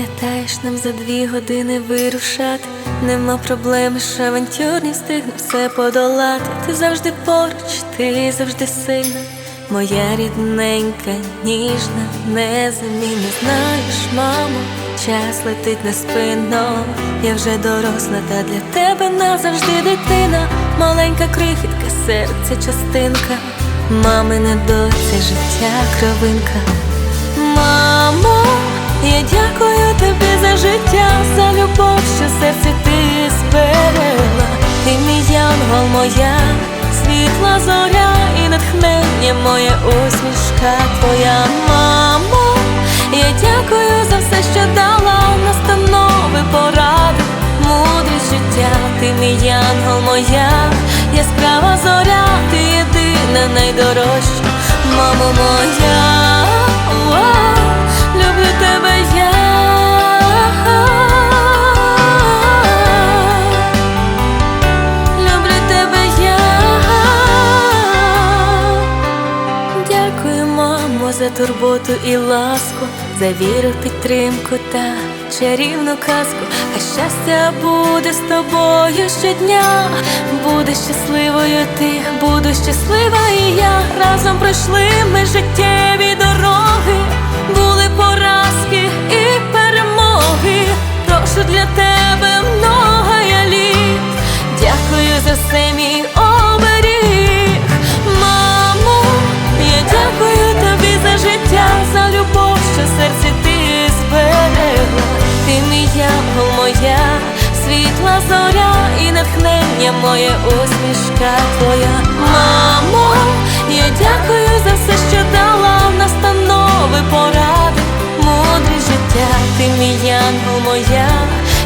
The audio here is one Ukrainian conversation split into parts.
Пам'ятаєш, нам за дві години вирушати. Нема проблеми, що авантюрні встигну все подолати. Ти завжди поруч, ти завжди сильна. Моя рідненька, ніжна, незамінна Знаєш, мамо, час летить неспинно. Я вже доросла, та для тебе назавжди дитина. Маленька крихітка, серця частинка. Мамине доця, життя кровинка. Мамо, я дякую тобі за життя, за любов, що в серці ти зберегла. Ти мій янгол, моя світла зоря і натхнення моя усмішка твоя мамо. Я дякую за все, що дала настанови, поради, мудрість життя, ти мій янгол, моя яскрава зоря, ти єдина, найдорожча, мамо моя. За турботу і ласку, за віру, підтримку та чарівну казку. А щастя буде з тобою щодня. Буде щасливою ти, буду щаслива і я. Разом пройшли ми життєві дороги, Мій моя світла зоря і натхнення моє усмішка твоя. Мамо, я дякую за все, що дала настанови, поради, мудрість життя. Ти мій янгол, моя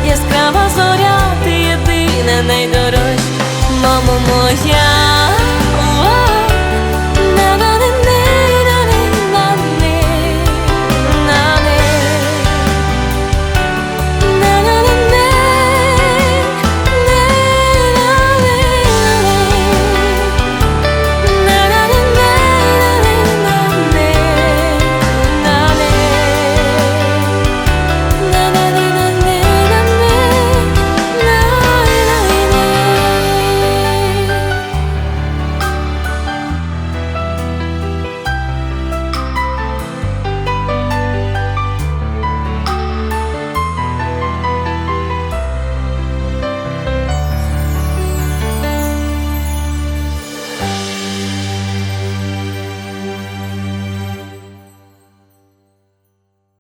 яскрава зоря, ти єдина найдорожча, мамо моя.